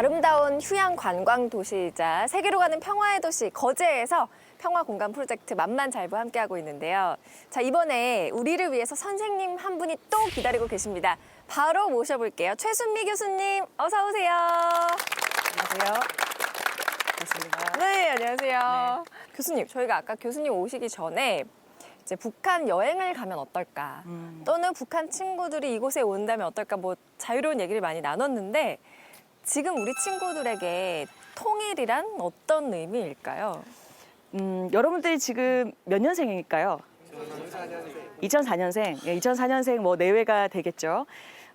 아름다운 휴양 관광 도시이자 세계로 가는 평화의 도시 거제에서 평화 공간 프로젝트 만만잘부 함께하고 있는데요. 자, 이번에 우리를 위해서 선생님 한 분이 또 기다리고 계십니다. 바로 모셔볼게요. 최순미 교수님, 어서 오세요. 안녕하세요. 반갑습니다. 네, 안녕하세요. 교수님, 저희가 아까 교수님 오시기 전에 이제 북한 여행을 가면 어떨까? 음. 또는 북한 친구들이 이곳에 온다면 어떨까? 뭐 자유로운 얘기를 많이 나눴는데 지금 우리 친구들에게 통일이란 어떤 의미일까요? 음, 여러분들이 지금 몇 년생일까요? 2004년생. 예, 2004년생 뭐 내외가 되겠죠.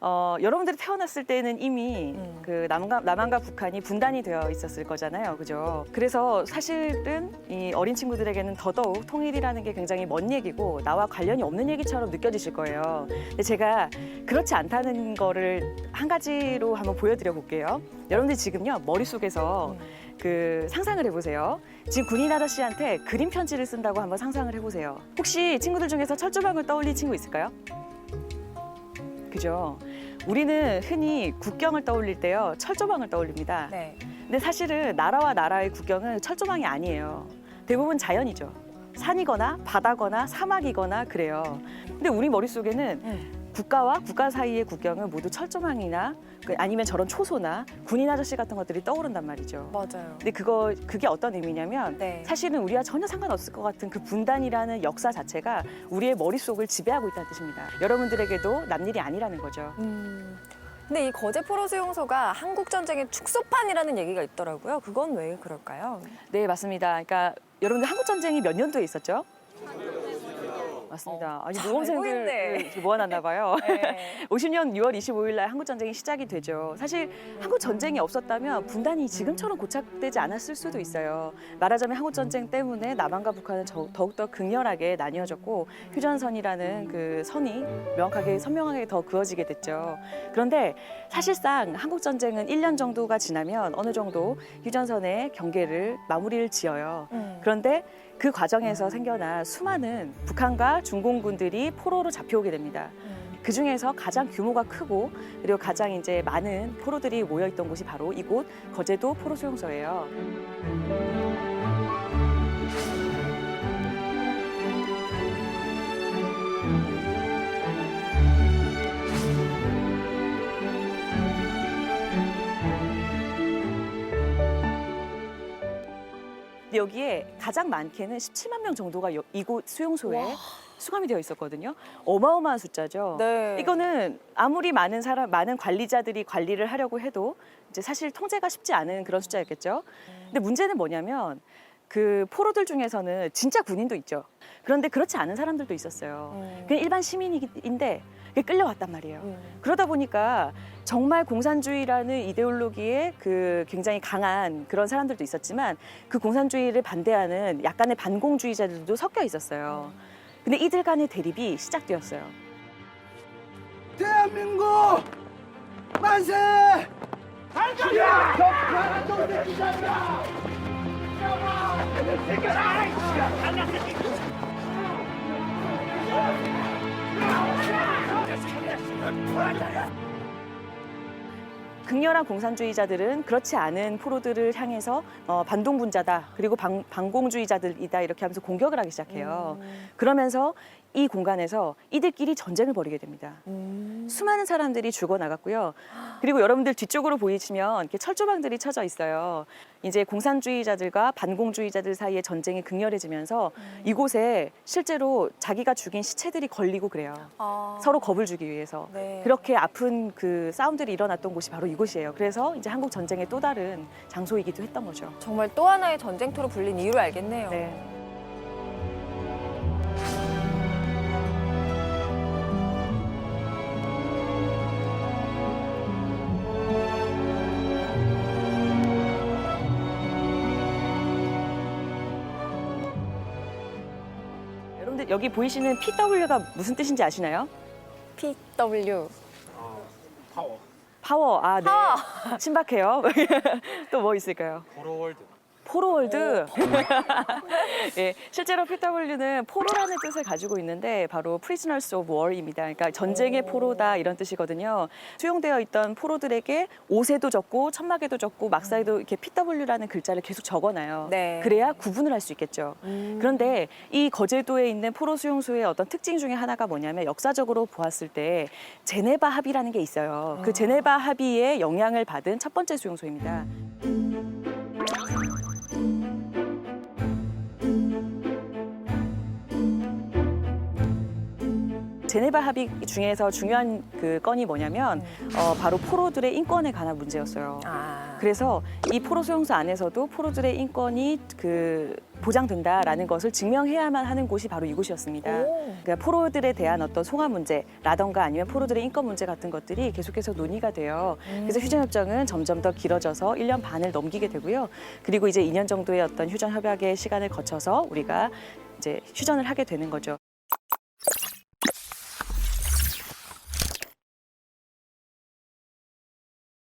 어, 여러분들이 태어났을 때는 이미 음. 그 남한과, 남한과 북한이 분단이 되어 있었을 거잖아요. 그죠? 그래서 사실은 이 어린 친구들에게는 더더욱 통일이라는 게 굉장히 먼 얘기고 나와 관련이 없는 얘기처럼 느껴지실 거예요. 근데 제가 그렇지 않다는 거를 한 가지로 한번 보여드려 볼게요. 여러분들 지금요, 머릿속에서 그 상상을 해보세요. 지금 군인 아저씨한테 그림 편지를 쓴다고 한번 상상을 해보세요. 혹시 친구들 중에서 철조망을 떠올린 친구 있을까요? 그죠? 우리는 흔히 국경을 떠올릴 때요, 철조망을 떠올립니다. 네. 근데 사실은 나라와 나라의 국경은 철조망이 아니에요. 대부분 자연이죠. 산이거나 바다거나 사막이거나 그래요. 근데 우리 머릿속에는 음. 국가와 국가 사이의 국경은 모두 철조망이나 그 아니면 저런 초소나 군인 아저씨 같은 것들이 떠오른단 말이죠. 맞아요. 근데 그거 그게 어떤 의미냐면 네. 사실은 우리와 전혀 상관없을 것 같은 그 분단이라는 역사 자체가 우리의 머릿속을 지배하고 있다는 뜻입니다. 여러분들에게도 남일이 아니라는 거죠. 음. 근데 이 거제 포로 수용소가 한국 전쟁의 축소판이라는 얘기가 있더라고요. 그건 왜 그럴까요? 네, 맞습니다. 그러니까 여러분들 한국 전쟁이 몇 년도에 있었죠? 맞습니다. 아니 잘 모범생들 있네. 모아놨나 봐요. 네. 50년 6월 25일 날 한국 전쟁이 시작이 되죠. 사실 한국 전쟁이 없었다면 분단이 지금처럼 고착되지 않았을 수도 있어요. 말하자면 한국 전쟁 때문에 남한과 북한은 저- 더욱더 극렬하게 나뉘어졌고 휴전선이라는 그 선이 명확하게 선명하게 더 그어지게 됐죠. 그런데 사실상 한국 전쟁은 1년 정도가 지나면 어느 정도 휴전선의 경계를 마무리를 지어요. 음. 그런데 그 과정에서 생겨난 수많은 북한과 중공군들이 포로로 잡혀오게 됩니다. 음. 그 중에서 가장 규모가 크고 그리고 가장 이제 많은 포로들이 모여 있던 곳이 바로 이곳 거제도 포로 수용소예요. 여기에 가장 많게는 17만 명 정도가 여- 이곳 수용소에 와. 수감이 되어 있었거든요. 어마어마한 숫자죠. 네. 이거는 아무리 많은 사람, 많은 관리자들이 관리를 하려고 해도 이제 사실 통제가 쉽지 않은 그런 숫자였겠죠. 근데 문제는 뭐냐면 그 포로들 중에서는 진짜 군인도 있죠. 그런데 그렇지 않은 사람들도 있었어요. 음. 그냥 일반 시민인데 끌려왔단 말이에요. 음. 그러다 보니까 정말 공산주의라는 이데올로기에 그 굉장히 강한 그런 사람들도 있었지만 그 공산주의를 반대하는 약간의 반공주의자들도 섞여 있었어요. 근데 이들 간의 대립이 시작되었어요. 대한민국 만세! 발전이야! 극렬한 공산주의자들은 그렇지 않은 포로들을 향해서 어, 반동분자다. 그리고 방, 반공주의자들이다. 이렇게 하면서 공격을 하기 시작해요. 그러면서 이 공간에서 이들끼리 전쟁을 벌이게 됩니다. 음. 수많은 사람들이 죽어 나갔고요. 그리고 여러분들 뒤쪽으로 보이시면 이렇게 철조망들이 쳐져 있어요. 이제 공산주의자들과 반공주의자들 사이의 전쟁이 극렬해지면서 이곳에 실제로 자기가 죽인 시체들이 걸리고 그래요. 아. 서로 겁을 주기 위해서. 네. 그렇게 아픈 그 싸움들이 일어났던 곳이 바로 이곳이에요. 그래서 이제 한국 전쟁의 또 다른 장소이기도 했던 거죠. 정말 또 하나의 전쟁터로 불린 이유를 알겠네요. 네. 여러분들 여기 보이시는 PW가 무슨 뜻인지 아시나요? PW. 파워. 아, 네. 파워. 신박해요. 또 뭐 있을까요? 포로월드. 포로월드. 예, 실제로 PW는 포로라는 뜻을 가지고 있는데 바로 prisoners of war입니다. 그러니까 전쟁의 포로다 이런 뜻이거든요. 수용되어 있던 포로들에게 옷에도 적고 천막에도 적고 막사에도 이렇게 PW라는 글자를 계속 적어놔요. 네. 그래야 구분을 할 수 있겠죠. 그런데 이 거제도에 있는 포로 수용소의 어떤 특징 중에 하나가 뭐냐면 역사적으로 보았을 때 제네바 합의라는 게 있어요. 그 제네바 합의의 영향을 받은 첫 번째 수용소입니다. 제네바 합의 중에서 중요한 그 건이 뭐냐면 어, 바로 포로들의 인권에 관한 문제였어요. 아. 그래서 이 포로 수용소 안에서도 포로들의 인권이 그 보장된다라는 것을 증명해야만 하는 곳이 바로 이곳이었습니다. 오. 그러니까 포로들에 대한 어떤 송화 문제라던가 아니면 포로들의 인권 문제 같은 것들이 계속해서 논의가 돼요. 그래서 휴전 협정은 점점 더 길어져서 1년 반을 넘기게 되고요. 그리고 이제 2년 정도의 어떤 휴전 협약의 시간을 거쳐서 우리가 이제 휴전을 하게 되는 거죠.